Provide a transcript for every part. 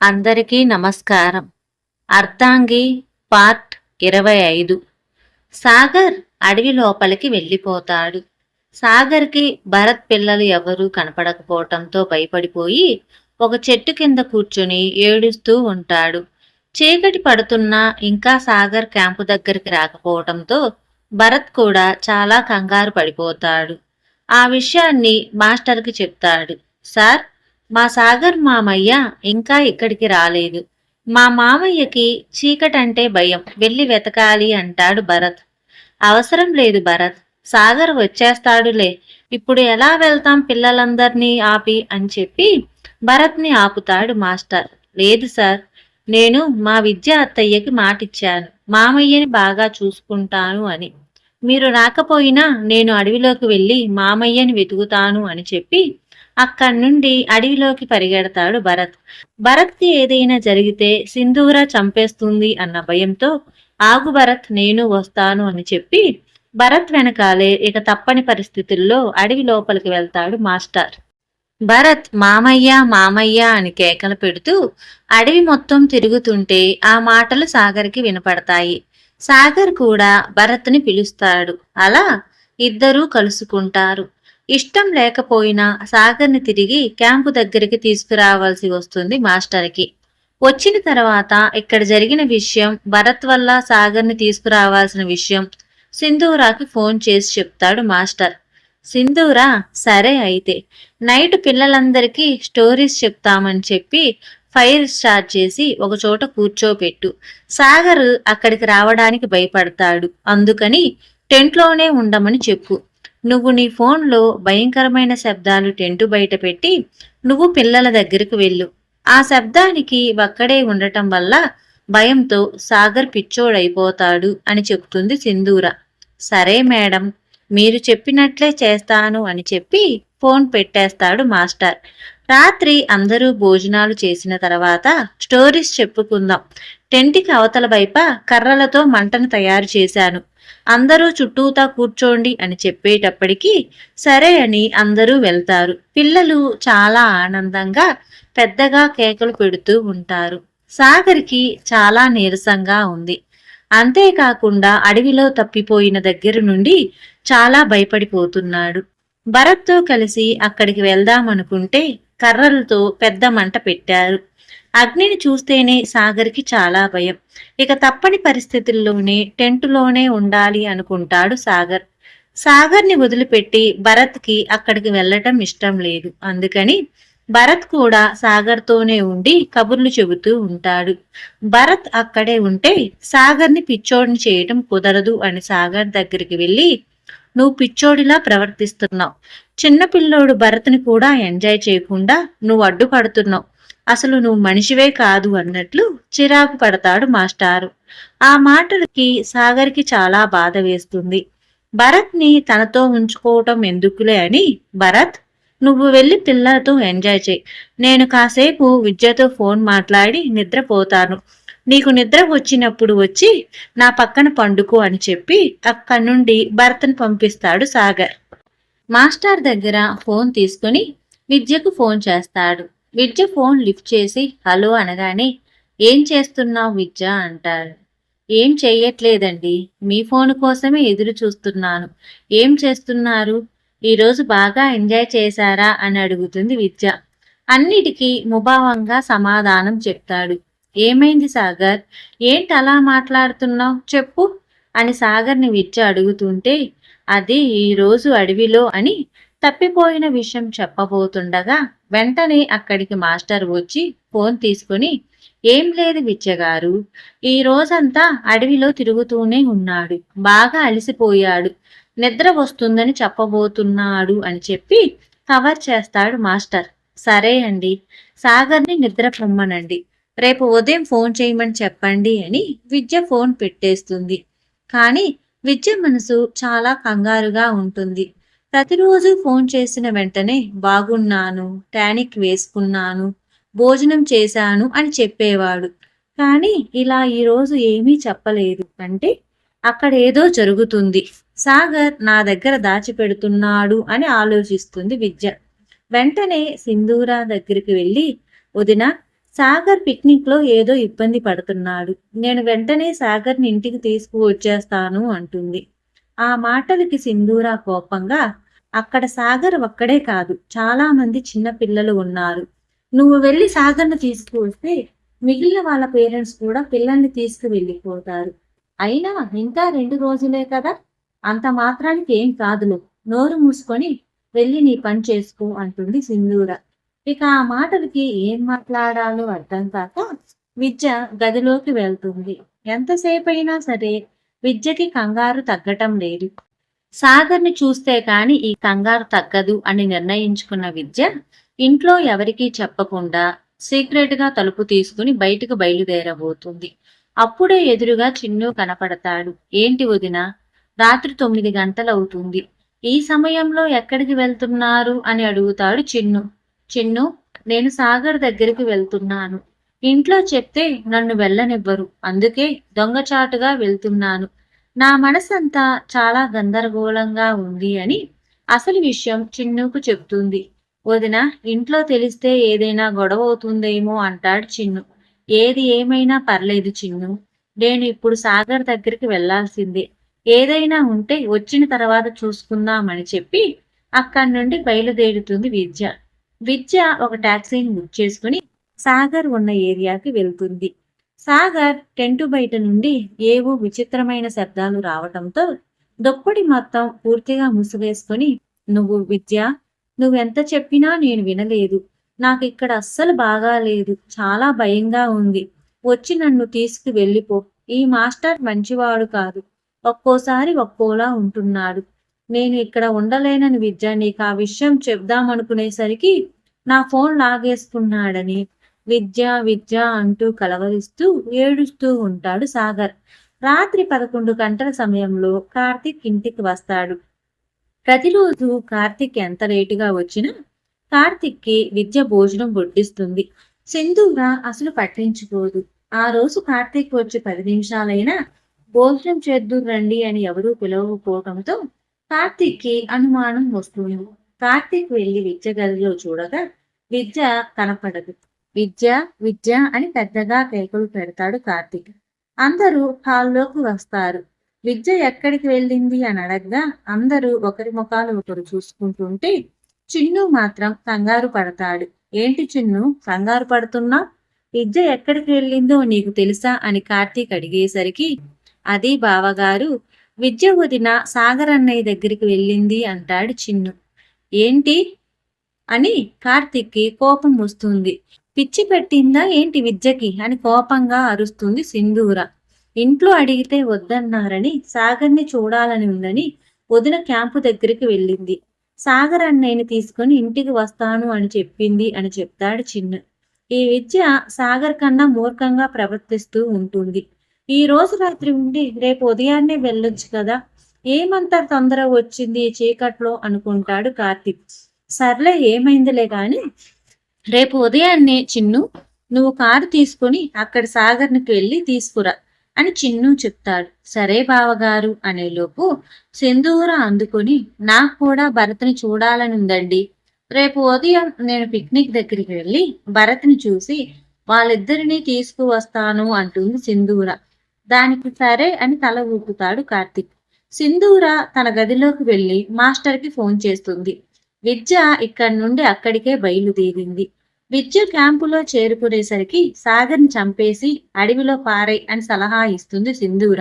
అందరికీ నమస్కారం. అర్ధాంగి పార్ట్ ఇరవై ఐదు సాగర్ అడవి లోపలికి వెళ్ళిపోతాడు. సాగర్కి భరత్ పిల్లలు ఎవరూ కనపడకపోవటంతో భయపడిపోయి ఒక చెట్టు కింద కూర్చుని ఏడుస్తూ ఉంటాడు. చీకటి పడుతున్నా ఇంకా సాగర్ క్యాంపు దగ్గరికి రాకపోవటంతో భరత్ కూడా చాలా కంగారు పడిపోతాడు. ఆ విషయాన్ని మాస్టర్కి చెప్తాడు. సార్ మా సాగర్ మామయ్య ఇంకా ఇక్కడికి రాలేదు. మా మామయ్యకి చీకటంటే భయం. వెళ్ళి వెతకాలి అంటాడు భరత్. అవసరం లేదు భరత్. సాగర్ వచ్చేస్తాడులే. ఇప్పుడు ఎలా వెళ్తాం పిల్లలందరినీ ఆపి అని చెప్పి భరత్ని ఆపుతాడు మాస్టర్. లేదు సార్ నేను మా విద్య అత్తయ్యకి మాటిచ్చాను. మామయ్యని బాగా చూసుకుంటాను అని. మీరు రాకపోయినా నేను అడవిలోకి వెళ్ళి మామయ్యని వెతుకుతాను అని చెప్పి అక్కడి నుండి అడవిలోకి పరిగెడతాడు భరత్. భరత్కి ఏదైనా జరిగితే సింధూర చంపేస్తుంది అన్న భయంతో ఆగు భరత్ నేను వస్తాను అని చెప్పి భరత్ వెనకాలే ఇక తప్పని పరిస్థితుల్లో అడవి లోపలికి వెళ్తాడు మాస్టర్. భరత్ మామయ్య మామయ్య అని కేకలు పెడుతూ అడవి మొత్తం తిరుగుతుంటే ఆ మాటలు సాగర్కి వినపడతాయి. సాగర్ కూడా భరత్ని పిలుస్తాడు. అలా ఇద్దరూ కలుసుకుంటారు. ఇష్టం లేకపోయినా సాగర్ని తిరిగి క్యాంపు దగ్గరికి తీసుకురావాల్సి వస్తుంది మాస్టర్కి. వచ్చిన తర్వాత ఇక్కడ జరిగిన విషయం భరత్ వల్ల సాగర్ని తీసుకురావాల్సిన విషయం సింధూరాకి ఫోన్ చేసి చెప్తాడు మాస్టర్. సింధూరా సరే అయితే నైట్ పిల్లలందరికీ స్టోరీస్ చెప్తామని చెప్పి ఫైర్ స్టార్ట్ చేసి ఒక చోట కూర్చోపెట్టు. సాగర్ అక్కడికి రావడానికి భయపడతాడు. అందుకని టెంట్లోనే ఉండమని చెప్పు. నువ్వు నీ ఫోన్లో భయంకరమైన శబ్దాలు టెంటు బయట పెట్టి నువ్వు పిల్లల దగ్గరకు వెళ్ళు. ఆ శబ్దానికి ఒక్కడే ఉండటం వల్ల భయంతో సాగర్ పిచ్చోడైపోతాడు అని చెప్తుంది సింధూర. సరే మేడం మీరు చెప్పినట్లే చేస్తాను అని చెప్పి ఫోన్ పెట్టేస్తాడు మాస్టర్. రాత్రి అందరూ భోజనాలు చేసిన తర్వాత స్టోరీస్ చెప్పుకుందాం. టెంట్కి అవతల వైప కర్రలతో మంటను తయారు చేశాను. అందరూ చుట్టూతా కూర్చోండి అని చెప్పేటప్పటికీ సరే అని అందరూ వెళ్తారు. పిల్లలు చాలా ఆనందంగా పెద్దగా కేకలు పెడుతూ ఉంటారు. సాగర్కి చాలా నీరసంగా ఉంది. అంతేకాకుండా అడవిలో తప్పిపోయిన దగ్గర నుండి చాలా భయపడిపోతున్నాడు. భరత్తో కలిసి అక్కడికి వెళ్దామనుకుంటే కర్రలతో పెద్ద మంట పెట్టారు. అగ్నిని చూస్తేనే సాగర్కి చాలా భయం. ఇక తప్పని పరిస్థితుల్లోనే టెంటులోనే ఉండాలి అనుకుంటాడు సాగర్. సాగర్ని వదిలిపెట్టి భరత్కి అక్కడికి వెళ్ళటం ఇష్టం లేదు. అందుకని భరత్ కూడా సాగర్తోనే ఉండి కబుర్లు చెబుతూ ఉంటాడు. భరత్ అక్కడే ఉంటే సాగర్ని పిచ్చోడిని చేయటం కుదరదు అని సాగర్ దగ్గరికి వెళ్ళి నువ్వు పిచ్చోడిలా ప్రవర్తిస్తున్నావు. చిన్న పిల్లోడు భరత్ని కూడా ఎంజాయ్ చేయకుండా నువ్వు అడ్డుపడుతున్నావు. అసలు నువ్వు మనిషివే కాదు అన్నట్లు చిరాకు పడతాడు మాస్టారు. ఆ మాటలకి సాగర్కి చాలా బాధ వేస్తుంది. భరత్ని తనతో ఉంచుకోవటం ఎందుకులే అని భరత్ నువ్వు వెళ్ళి పిల్లలతో ఎంజాయ్ చేయి. నేను కాసేపు విద్యతో ఫోన్ మాట్లాడి నిద్రపోతాను. నీకు నిద్ర వచ్చినప్పుడు వచ్చి నా పక్కన పండుకో అని చెప్పి అక్కడి నుండి భర్తను పంపిస్తాడు సాగర్. మాస్టర్ దగ్గర ఫోన్ తీసుకుని విద్యకు ఫోన్ చేస్తాడు. విద్య ఫోన్ లిఫ్ట్ చేసి హలో అనగానే ఏం చేస్తున్నావు విద్య? అంటాడు. ఏం చెయ్యట్లేదండి. మీ ఫోన్ కోసమే ఎదురు చూస్తున్నాను. ఏం చేస్తున్నారు? ఈరోజు బాగా ఎంజాయ్ చేశారా? అని అడుగుతుంది విద్య. అన్నిటికీ ముభావంగా సమాధానం చెప్తాడు. ఏమైంది సాగర్? ఏంటి అలా మాట్లాడుతున్నావు? చెప్పు అని సాగర్ని విచ్చి అడుగుతుంటే అది ఈరోజు అడవిలో అని తప్పిపోయిన విషయం చెప్పబోతుండగా వెంటనే అక్కడికి మాస్టర్ వచ్చి ఫోన్ తీసుకుని ఏం లేదు విచ్చగారు ఈ రోజంతా అడవిలో తిరుగుతూనే ఉన్నాడు బాగా అలసిపోయాడు నిద్ర వస్తుందని చెప్పబోతున్నాడు అని చెప్పి కవర్ చేస్తాడు మాస్టర్. సరే అండి. సాగర్ని నిద్ర పొమ్మనండి. రేపు ఉదయం ఫోన్ చేయమని చెప్పండి అని విద్య ఫోన్ పెట్టేస్తుంది. కానీ విద్య మనసు చాలా కంగారుగా ఉంటుంది. ప్రతిరోజు ఫోన్ చేసిన వెంటనే బాగున్నాను టానిక్ వేసుకున్నాను భోజనం చేశాను అని చెప్పేవాడు. కానీ ఇలా ఈరోజు ఏమీ చెప్పలేదు. అంటే అక్కడ ఏదో జరుగుతుంది. సాగర్ నా దగ్గర దాచిపెడుతున్నాడు అని ఆలోచిస్తుంది విద్య. వెంటనే సింధూరా దగ్గరికి వెళ్ళి వదిన సాగర్ పిక్నిక్లో ఏదో ఇబ్బంది పడుతున్నాడు. నేను వెంటనే సాగర్ని ఇంటికి తీసుకువచ్చేస్తాను అంటుంది. ఆ మాటలకి సింధూర కోపంగా అక్కడ సాగర్ ఒక్కడే కాదు చాలా మంది చిన్న పిల్లలు ఉన్నారు. నువ్వు వెళ్ళి సాగర్ను తీసుకువస్తే మిగిలిన వాళ్ళ పేరెంట్స్ కూడా పిల్లల్ని తీసుకు వెళ్ళిపోతారు అయినా ఇంకా రెండు రోజులే కదా? అంత మాత్రానికి ఏం కాదులు. నోరు మూసుకొని వెళ్ళి నీ పని చేసుకో అంటుంది సింధూర. ఇక ఆ మాటలకి ఏం మాట్లాడాలో అర్థం కాక విద్య గదిలోకి వెళ్తుంది. ఎంతసేపు అయినా సరే విద్యకి కంగారు తగ్గటం లేదు. సాగర్ని చూస్తే కాని ఈ కంగారు తగ్గదు అని నిర్ణయించుకున్న విద్య ఇంట్లో ఎవరికీ చెప్పకుండా సీక్రెట్గా తలుపు తీసుకుని బయటకు బయలుదేరబోతుంది. అప్పుడే ఎదురుగా చిన్ను కనపడతాడు. ఏంటి వదిన? రాత్రి తొమ్మిది గంటలవుతుంది. ఈ సమయంలో ఎక్కడికి వెళ్తున్నారు? అని అడుగుతాడు చిన్ను. చిన్ను నేను సాగర్ దగ్గరికి వెళ్తున్నాను. ఇంట్లో చెప్తే నన్ను వెళ్ళనివ్వరు. అందుకే దొంగచాటుగా వెళ్తున్నాను. నా మనసంతా చాలా గందరగోళంగా ఉంది అని అసలు విషయం చిన్నుకు చెప్తుంది. వదిన ఇంట్లో తెలిస్తే ఏదైనా గొడవ అవుతుందేమో అంటాడు చిన్ను. ఏది ఏమైనా పర్లేదు చిన్ను. నేను ఇప్పుడు సాగర్ దగ్గరికి వెళ్ళాల్సిందే. ఏదైనా ఉంటే వచ్చిన తర్వాత చూసుకుందామని చెప్పి అక్కడి నుండి బయలుదేరుతుంది విద్య. విద్య ఒక టాక్సీని బుక్ చేసుకుని సాగర్ ఉన్న ఏరియాకి వెళ్తుంది. సాగర్ టెంటు బయట నుండి ఏవో విచిత్రమైన శబ్దాలు రావటంతో దొప్పటి మొత్తం పూర్తిగా ముసుగేసుకొని నువ్వు విద్య నువ్వెంత చెప్పినా నేను వినలేదు. నాకు ఇక్కడ అస్సలు బాగాలేదు చాలా భయంగా ఉంది. వచ్చి నన్ను తీసుకు వెళ్ళిపో ఈ మాస్టర్ మంచివాడు కాదు. ఒక్కోసారి ఒక్కోలా ఉంటున్నాడు. నేను ఇక్కడ ఉండలేనని విద్య నీకు ఆ విషయం చెప్దామనుకునేసరికి నా ఫోన్ లాగేసుకున్నాడని విద్య విద్య అంటూ కలవరిస్తూ ఏడుస్తూ ఉంటాడు సాగర్. రాత్రి పదకొండు గంటల సమయంలో కార్తిక్ ఇంటికి వస్తాడు. ప్రతిరోజు కార్తిక్ ఎంత లేటుగా వచ్చినా కార్తిక్కి విద్య భోజనం వడ్డిస్తుంది. సింధూర అసలు పట్టించుకోదు. ఆ రోజు కార్తీక్ వచ్చి పది నిమిషాలైనా భోజనం చేద్దు రండి అని ఎవరూ పిలవకపోవడంతో కార్తీక్కి అనుమానం వస్తుంది. కార్తీక్ వెళ్ళి విద్య గదిలో చూడగా విద్య కనపడదు. విద్య విద్య అని పెద్దగా కేకలు పెడతాడు కార్తీక్. అందరూ హాల్లోకి వస్తారు. విద్య ఎక్కడికి వెళ్ళింది అని అడగగా అందరూ ఒకరి ముఖాలు ఒకరు చూసుకుంటుంటే చిన్ను మాత్రం కంగారు పడతాడు. ఏంటి చిన్ను కంగారు పడుతున్నా? విద్య ఎక్కడికి వెళ్ళిందో నీకు తెలుసా? అని కార్తీక్ అడిగేసరికి అది బావగారు విద్య వదిన సాగర్ అన్నయ్య దగ్గరికి వెళ్ళింది అంటాడు చిన్ను. ఏంటి? అని కార్తిక్కి కోపం వస్తుంది. పిచ్చి పెట్టిందా ఏంటి విద్యకి? అని కోపంగా అరుస్తుంది సింధూర. ఇంట్లో అడిగితే వద్దన్నారని సాగర్ని చూడాలని ఉందని వదిన క్యాంపు దగ్గరికి వెళ్ళింది. సాగర్ అన్నయ్యని తీసుకుని ఇంటికి వస్తాను అని చెప్పింది అని చెప్తాడు చిన్ను. ఈ విద్య సాగర్ కన్నా మూర్ఖంగా ప్రవర్తిస్తూ ఉంటుంది. ఈ రోజు రాత్రి ఉండి రేపు ఉదయాన్నే వెళ్ళొచ్చు కదా. ఏమంత తొందర వచ్చింది చీకట్లో అనుకుంటాడు కార్తిక్. సర్లే ఏమైందిలే గాని. రేపు ఉదయాన్నే చిన్ను నువ్వు కారు తీసుకుని అక్కడ సాగర్నికి వెళ్ళి తీసుకురా అని చిన్ను చెప్తాడు. సరే బావగారు అనేలోపు సింధూర అందుకుని నాకు కూడా భరత్ని చూడాలని ఉందండి. రేపు ఉదయం నేను పిక్నిక్ దగ్గరికి వెళ్ళి భరత్ని చూసి వాళ్ళిద్దరినీ తీసుకువస్తాను అంటుంది సింధూర. దానికి సరే అని తల ఊపుతాడు కార్తిక్. సింధూర తన గదిలోకి వెళ్ళి మాస్టర్కి ఫోన్ చేస్తుంది. విద్య ఇక్కడి నుండి అక్కడికే బయలుదేరింది. విద్య క్యాంపులో చేరుకునేసరికి సాగర్ని చంపేసి అడవిలో పారై అని సలహా ఇస్తుంది సింధూర.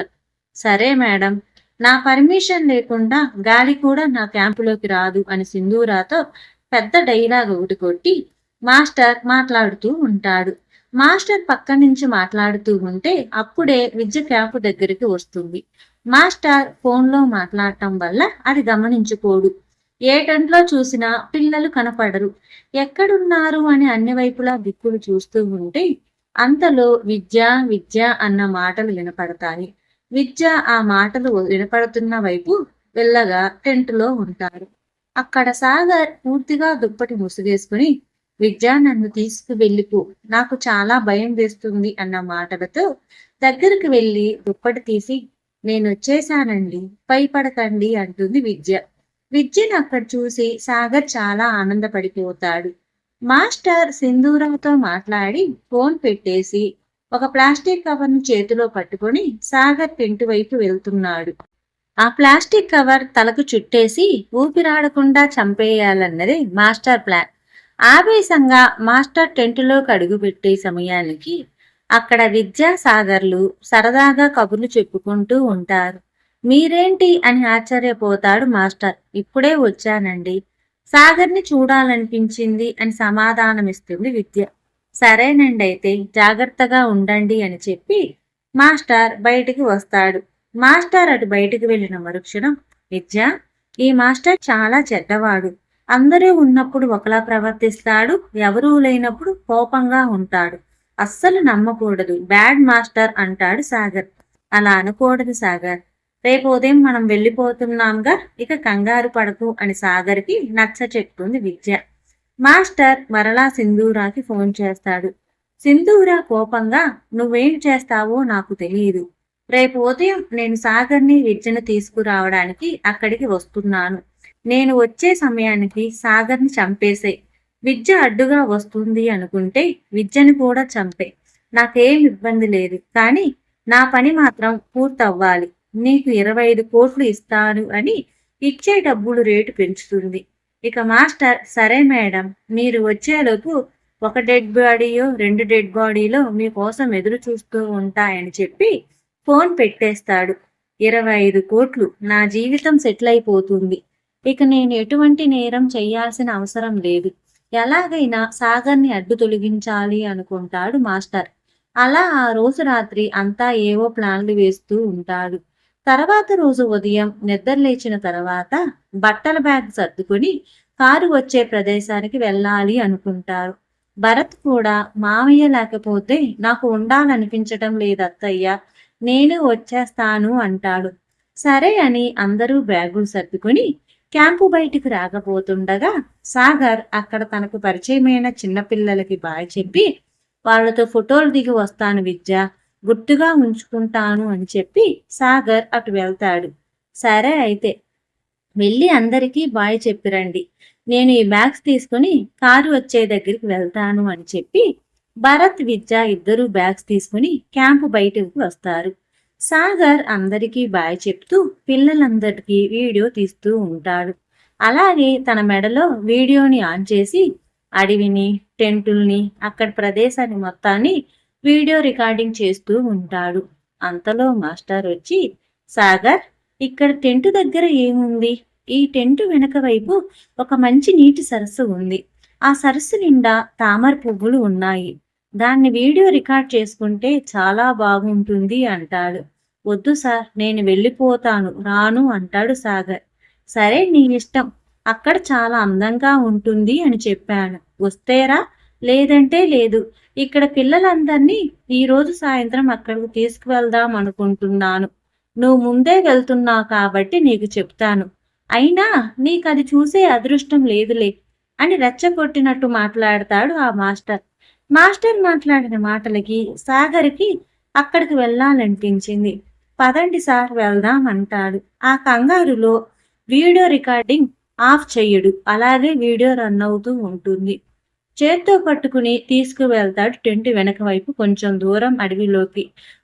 సరే మేడం నా పర్మిషన్ లేకుండా గాలి కూడా నా క్యాంపులోకి రాదు అని సింధూరాతో పెద్ద డైలాగ్ ఒకటి కొట్టి మాస్టర్ మాట్లాడుతూ ఉంటాడు. మాస్టర్ పక్క నుంచి మాట్లాడుతూ ఉంటే అప్పుడే విద్య క్యాంపు దగ్గరికి వస్తుంది. మాస్టర్ ఫోన్లో మాట్లాడటం వల్ల అది గమనించుకోడు. ఏ టెంట్లో చూసినా పిల్లలు కనపడరు. ఎక్కడున్నారు అని అన్ని వైపులా దిక్కులు చూస్తూ ఉంటే అంతలో విద్య విద్య అన్న మాటలు వినపడతాయి. విద్య ఆ మాటలు వినపడుతున్న వైపు వెళ్ళగా టెంట్లో ఉంటారు. అక్కడ సాగర్ పూర్తిగా దుప్పటి ముసుగేసుకుని విద్య నన్ను తీసుకు వెళ్ళిపో నాకు చాలా భయం వేస్తుంది అన్న మాటలతో దగ్గరికి వెళ్ళి దుప్పటి తీసి నేను వచ్చేసానండి భయపడకండి అంటుంది విద్య. విద్యను అక్కడ చూసి సాగర్ చాలా ఆనందపడిపోతాడు. మాస్టర్ సింధూరంతో మాట్లాడి ఫోన్ పెట్టేసి ఒక ప్లాస్టిక్ కవర్ను చేతిలో పట్టుకొని సాగర్ పెంటు వైపు వెళ్తున్నాడు. ఆ ప్లాస్టిక్ కవర్ తలకు చుట్టేసి ఊపిరాడకుండా చంపేయాలన్నది మాస్టర్ ప్లాన్. ఆవేశంగా మాస్టర్ టెంటులోకి అడుగుపెట్టే సమయానికి అక్కడ విద్యాసాగర్లు సరదాగా కబుర్లు చెప్పుకుంటూ ఉంటారు. మీరేంటి అని ఆశ్చర్యపోతాడు మాస్టర్. ఇప్పుడే వచ్చానండి. సాగర్ని చూడాలనిపించింది అని సమాధానమిస్తుంది విద్య. సరేనండి అయితే జాగ్రత్తగా ఉండండి అని చెప్పి మాస్టర్ బయటికి వస్తాడు. మాస్టర్ అటు బయటికి వెళ్ళిన మరుక్షణం విద్య ఈ మాస్టర్ చాలా చెడ్డవాడు. అందరూ ఉన్నప్పుడు ఒకలా ప్రవర్తిస్తాడు ఎవరూ లేనప్పుడు కోపంగా ఉంటాడు. అస్సలు నమ్మకూడదు. బ్యాడ్ మాస్టర్ అంటాడు సాగర్. అలా అనుకూడదు సాగర్. రేపు ఉదయం మనం వెళ్ళిపోతున్నాంగా ఇక కంగారు పడకు అని సాగర్కి నచ్చ చెప్తుంది విద్య. మాస్టర్ మరలా సింధూరాకి ఫోన్ చేస్తాడు. సింధూరా కోపంగా నువ్వేం చేస్తావో నాకు తెలియదు రేపు ఉదయం నేను సాగర్ని విద్యను తీసుకురావడానికి అక్కడికి వస్తున్నాను. నేను వచ్చే సమయానికి సాగర్ని చంపేసే. విద్య అడ్డుగా వస్తుంది అనుకుంటే విద్యను కూడా చంపే. నాకేం ఇబ్బంది లేదు. కానీ నా పని మాత్రం పూర్తవ్వాలి. నీకు ఇరవై ఐదు కోట్లు ఇస్తాను అని ఇచ్చే డబ్బులు రేటు పెంచుతుంది. ఇక మాస్టర్ సరే మేడం. మీరు వచ్చేలోపు ఒక డెడ్ బాడీయో రెండు డెడ్ బాడీలో మీకోసం ఎదురు చూస్తూ ఉంటాయని చెప్పి ఫోన్ పెట్టేస్తాడు. ఇరవై ఐదు కోట్లు నా జీవితం సెటిల్ అయిపోతుంది. ఇక నేను ఎటువంటి నేరం చేయాల్సిన అవసరం లేదు. ఎలాగైనా సాగర్ని అడ్డు తొలగించాలి అనుకుంటాడు మాస్టర్. అలా ఆ రోజు రాత్రి అంతా ఏవో ప్లాన్లు వేస్తూ ఉంటాడు. తర్వాత రోజు ఉదయం నిద్రలేచిన తర్వాత బట్టల బ్యాగ్ సర్దుకుని కారు వచ్చే ప్రదేశానికి వెళ్ళాలి అనుకుంటారు. భరత్ కూడా మామయ్య లేకపోతే నాకు ఉండాలనిపించటం లేదు అత్తయ్య నేను వచ్చేస్తాను అంటాడు. సరే అని అందరూ బ్యాగులు సర్దుకుని క్యాంపు బయటికి రాకపోతుండగా సాగర్ అక్కడ తనకు పరిచయమైన చిన్నపిల్లలకి బాయ్ చెప్పి వాళ్ళతో ఫోటోలు దిగి వస్తాను విద్య గుర్తుగా ఉంచుకుంటాను అని చెప్పి సాగర్ అటు వెళ్తాడు. సరే అయితే వెళ్ళి అందరికీ బాయ్ చెప్పిరండి నేను ఈ బ్యాగ్స్ తీసుకుని కారు వచ్చే దగ్గరికి వెళ్తాను అని చెప్పి భరత్ విద్య ఇద్దరు బ్యాగ్స్ తీసుకుని క్యాంపు బయటకు వస్తారు. సాగర్ అందరికీ బాయ్ చెప్తూ పిల్లలందరికీ వీడియో తీస్తూ ఉంటాడు. అలాగే తన మెడలో వీడియోని ఆన్ చేసి అడవిని టెంటుల్ని అక్కడ ప్రదేశాన్ని మొత్తాన్ని వీడియో రికార్డింగ్ చేస్తూ ఉంటాడు. అంతలో మాస్టర్ వచ్చి సాగర్ ఇక్కడ టెంటు దగ్గర ఏముంది? ఈ టెంటు వెనక వైపు ఒక మంచి నీటి సరస్సు ఉంది. ఆ సరస్సు నిండా తామర పువ్వులు ఉన్నాయి. దాన్ని వీడియో రికార్డ్ చేసుకుంటే చాలా బాగుంటుంది అంటాడు. వద్దు సార్ నేను వెళ్ళిపోతాను రాను అంటాడు సాగర్. సరే నీ ఇష్టం. అక్కడ చాలా అందంగా ఉంటుంది అని చెప్పాను. వస్తేరా? లేదంటే లేదు. ఇక్కడ పిల్లలందరినీ ఈరోజు సాయంత్రం అక్కడికి తీసుకువెళ్దాం అనుకుంటున్నాను. నువ్వు ముందే వెళ్తున్నావు కాబట్టి నీకు చెప్తాను. అయినా నీకు అది చూసే అదృష్టం లేదులే అని రెచ్చగొట్టినట్టు మాట్లాడతాడు ఆ మాస్టర్. మాస్టర్ మాట్లాడిన మాటలకి సాగర్కి అక్కడికి వెళ్ళాలనిపించింది. పదండి సార్ వెళ్దాం అంటాడు ఆ కంగారులో వీడియో రికార్డింగ్ ఆఫ్ చెయ్యడు అలాగే వీడియో రన్ అవుతూ ఉంటుంది. చేత్తో పట్టుకుని తీసుకువెళ్తాడు టెంట్ వెనక వైపు కొంచెం దూరం అడవిలోకి.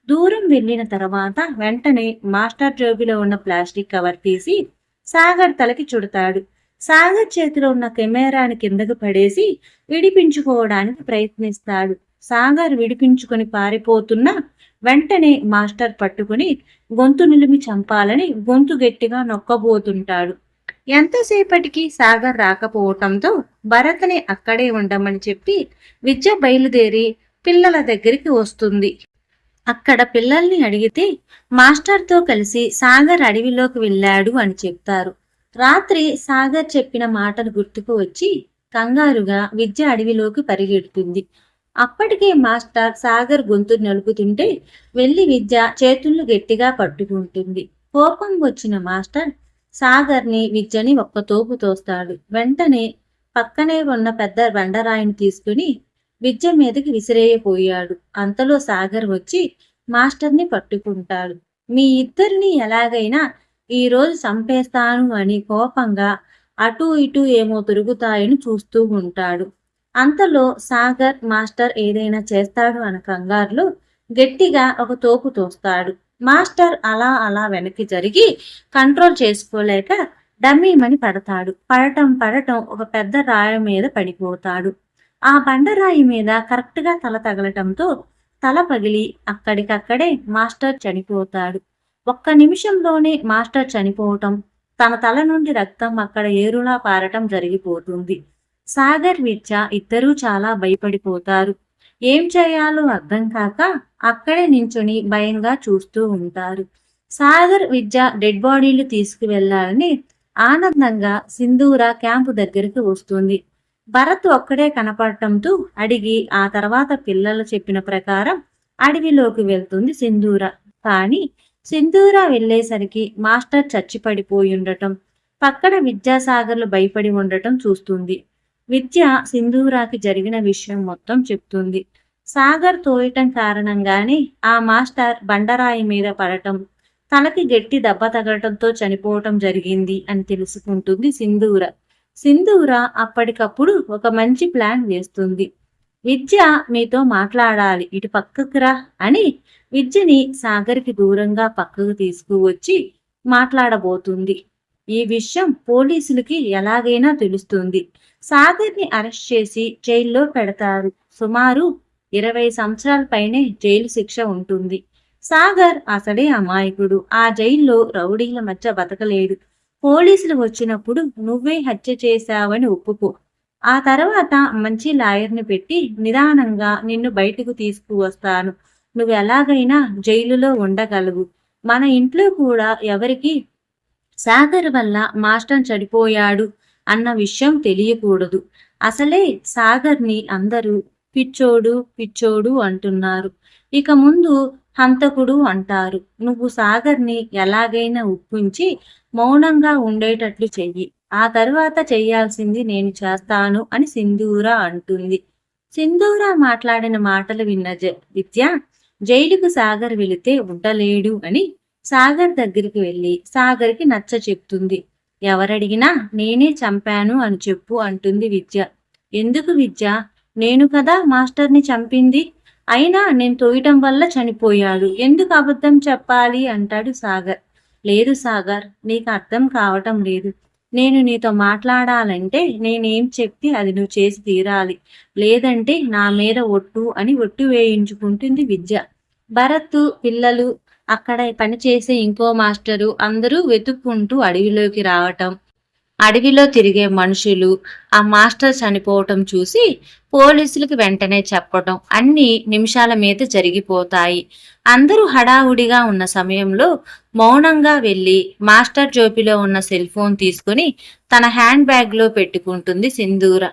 దూరం వెళ్ళిన తర్వాత వెంటనే మాస్టర్ జోబిలో ఉన్న ప్లాస్టిక్ కవర్ తీసి సాగర్ తలకి చుడతాడు. సాగర్ చేతిలో ఉన్న కెమెరాని కిందకు పడేసి విడిపించుకోవడానికి ప్రయత్నిస్తాడు. సాగర్ విడిపించుకొని పారిపోతున్న వెంటనే మాస్టర్ పట్టుకుని గొంతు నిలిమి చంపాలని గొంతు గట్టిగా నొక్కబోతుంటాడు. ఎంతసేపటికి సాగర్ రాకపోవటంతో భరత్ని అక్కడే ఉండమని చెప్పి విద్య బయలుదేరి పిల్లల దగ్గరికి వస్తుంది. అక్కడ పిల్లల్ని అడిగితే మాస్టర్తో కలిసి సాగర్ అడవిలోకి వెళ్ళాడు అని చెప్తారు. రాత్రి సాగర్ చెప్పిన మాటలు గుర్తుకు వచ్చి కంగారుగా విద్య అడవిలోకి పరిగెడుతుంది. అప్పటికే మాస్టర్ సాగర్ గొంతు నలుపుతుంటే వెళ్ళి విద్య చేతులను గట్టిగా పట్టుకుంటుంది. కోపం వచ్చిన మాస్టర్ సాగర్ని విద్యని ఒక్క తోపు తోస్తాడు. వెంటనే పక్కనే ఉన్న పెద్ద బండరాయిని తీసుకుని విద్య మీదకి విసిరేయపోయాడు అంతలో సాగర్ వచ్చి మాస్టర్ని పట్టుకుంటాడు. మీ ఇద్దరిని ఎలాగైనా ఈ రోజు చంపేస్తాను అని కోపంగా అటు ఇటు ఏమో తిరుగుతాయని చూస్తూ ఉంటాడు. అంతలో సాగర్ మాస్టర్ ఏదైనా చేస్తాడు అన్న కంగారులో గట్టిగా ఒక తోపు తోస్తాడు. మాస్టర్ అలా అలా వెనక్కి జరిగి కంట్రోల్ చేసుకోలేక డమ్మీమని పడతాడు. పడటం పడటం ఒక పెద్ద రాయి మీద పడిపోతాడు. ఆ బండరాయి మీద కరెక్ట్గా తల తగలటంతో తల పగిలి అక్కడికక్కడే మాస్టర్ చనిపోతాడు. ఒక్క నిమిషంలోనే మాస్టర్ చనిపోవటం తన తల నుండి రక్తం అక్కడ ఏరులా పారటం జరిగిపోతుంది. సాగర్ విద్య ఇద్దరూ చాలా భయపడిపోతారు. ఏం చేయాలో అర్థం కాక అక్కడే నించుని భయంగా చూస్తూ ఉంటారు. సాగర్ విద్య డెడ్ బాడీలు తీసుకువెళ్ళాలని ఆనందంగా సింధూర క్యాంపు దగ్గరికి వస్తుంది. భరత్ ఒక్కడే కనపడటంతో అడిగి ఆ తర్వాత పిల్లలు చెప్పిన ప్రకారం అడవిలోకి వెళ్తుంది సింధూర. కానీ సింధూర వెళ్ళేసరికి మాస్టర్ చచ్చిపడిపోయి ఉండటం పక్కన విద్యాసాగర్లు భయపడి ఉండటం చూస్తుంది. విద్య సింధూరాకి జరిగిన విషయం మొత్తం చెప్తుంది. సాగర్ తోయటం కారణంగానే ఆ మాస్టర్ బండరాయి మీద పడటం తనకి గట్టి దెబ్బ తగలటంతో చనిపోవటం జరిగింది అని తెలుసుకుంటుంది సింధూర. సింధూర అప్పటికప్పుడు ఒక మంచి ప్లాన్ వేస్తుంది. విద్య మీతో మాట్లాడాలి ఇటు పక్కకు రా అని విద్యని సాగర్కి దూరంగా పక్కకు తీసుకువచ్చి మాట్లాడబోతుంది. ఈ విషయం పోలీసులకి ఎలాగైనా తెలుస్తుంది. సాగర్ని అరెస్ట్ చేసి జైల్లో పెడతారు. సుమారు ఇరవై సంవత్సరాల పైనే జైలు శిక్ష ఉంటుంది. సాగర్ అసలే అమాయకుడు. ఆ జైల్లో రౌడీల మధ్య బతకలేడు పోలీసులు వచ్చినప్పుడు నువ్వే హత్య చేశావని ఒప్పుకో. ఆ తర్వాత మంచి లాయర్ని పెట్టి నిదానంగా నిన్ను బయటకు తీసుకువస్తాను. నువ్వు ఎలాగైనా జైలులో ఉండగలవు. మన ఇంట్లో కూడా ఎవరికి సాగర్ వల్ల మాస్టర్ చనిపోయాడు అన్న విషయం తెలియకూడదు. అసలే సాగర్ని అందరూ పిచ్చోడు పిచ్చోడు అంటున్నారు. ఇక ముందు హంతకుడు అంటారు. నువ్వు సాగర్ని ఎలాగైనా ఒప్పించి మౌనంగా ఉండేటట్లు చెయ్యి. ఆ తర్వాత చేయాల్సింది నేను చేస్తాను అని సింధూర అంటుంది. సింధూర మాట్లాడిన మాటలు విన్న జ- విద్య జైలుకు సాగర్ వెళితే ఉండలేడు అని సాగర్ దగ్గరికి వెళ్ళి సాగర్కి నచ్చ చెప్తుంది. ఎవరడిగినా నేనే చంపాను అని చెప్పు అంటుంది విద్య. ఎందుకు విద్య? నేను కదా మాస్టర్ని చంపింది. అయినా నేను తోయటం వల్ల చనిపోయాడు ఎందుకు అబద్ధం చెప్పాలి అంటాడు సాగర్. లేదు సాగర్ నీకు అర్థం కావటం లేదు. నేను నీతో మాట్లాడాలంటే నేనేం చెప్తే అది నువ్వు చేసి తీరాలి. లేదంటే నా మీద ఒట్టు అని ఒట్టు వేయించుకుంటుంది విద్య. భరత్ పిల్లలు అక్కడ పనిచేసే ఇంకో మాస్టరు అందరూ వెతుక్కుంటూ అడవిలోకి రావటం. అడవిలో తిరిగే మనుషులు ఆ మాస్టర్ చనిపోవటం చూసి పోలీసులకు వెంటనే చెప్పటం అన్ని నిమిషాల మీద జరిగిపోతాయి. అందరూ హడావుడిగా ఉన్న సమయంలో మౌనంగా వెళ్ళి మాస్టర్ జోపిలో ఉన్న సెల్ ఫోన్ తీసుకుని తన హ్యాండ్ బ్యాగ్లో పెట్టుకుంటుంది సింధూర.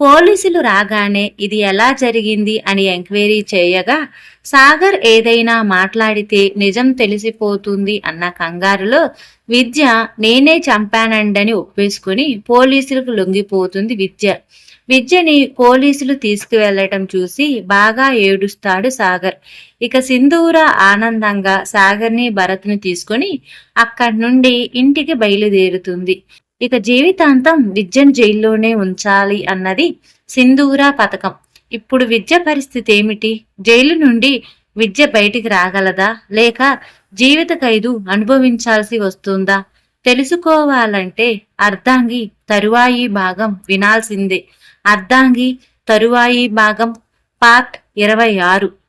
పోలీసులు రాగానే ఇది ఎలా జరిగింది అని ఎంక్వైరీ చేయగా సాగర్ ఏదైనా మాట్లాడితే నిజం తెలిసిపోతుంది అన్న కంగారులో విద్య నేనే చంపానండని ఒప్పేసుకుని పోలీసులకు లొంగిపోతుంది విద్య. విద్యని పోలీసులు తీసుకువెళ్ళటం చూసి బాగా ఏడుస్తాడు సాగర్. ఇక సింధూర ఆనందంగా సాగర్ని భరత్ని తీసుకొని అక్కడి నుండి ఇంటికి బయలుదేరుతుంది. ఇక జీవితాంతం విద్యను జైల్లోనే ఉంచాలి అన్నది సింధూర పథకం. ఇప్పుడు విద్య పరిస్థితి ఏమిటి? జైలు నుండి విద్య బయటికి రాగలదా? లేక జీవిత ఖైదు అనుభవించాల్సి వస్తుందా? తెలుసుకోవాలంటే అర్ధాంగి తరువాయి భాగం వినాల్సిందే. అర్ధాంగి తరువాయి భాగం పార్ట్ ఇరవై ఆరు.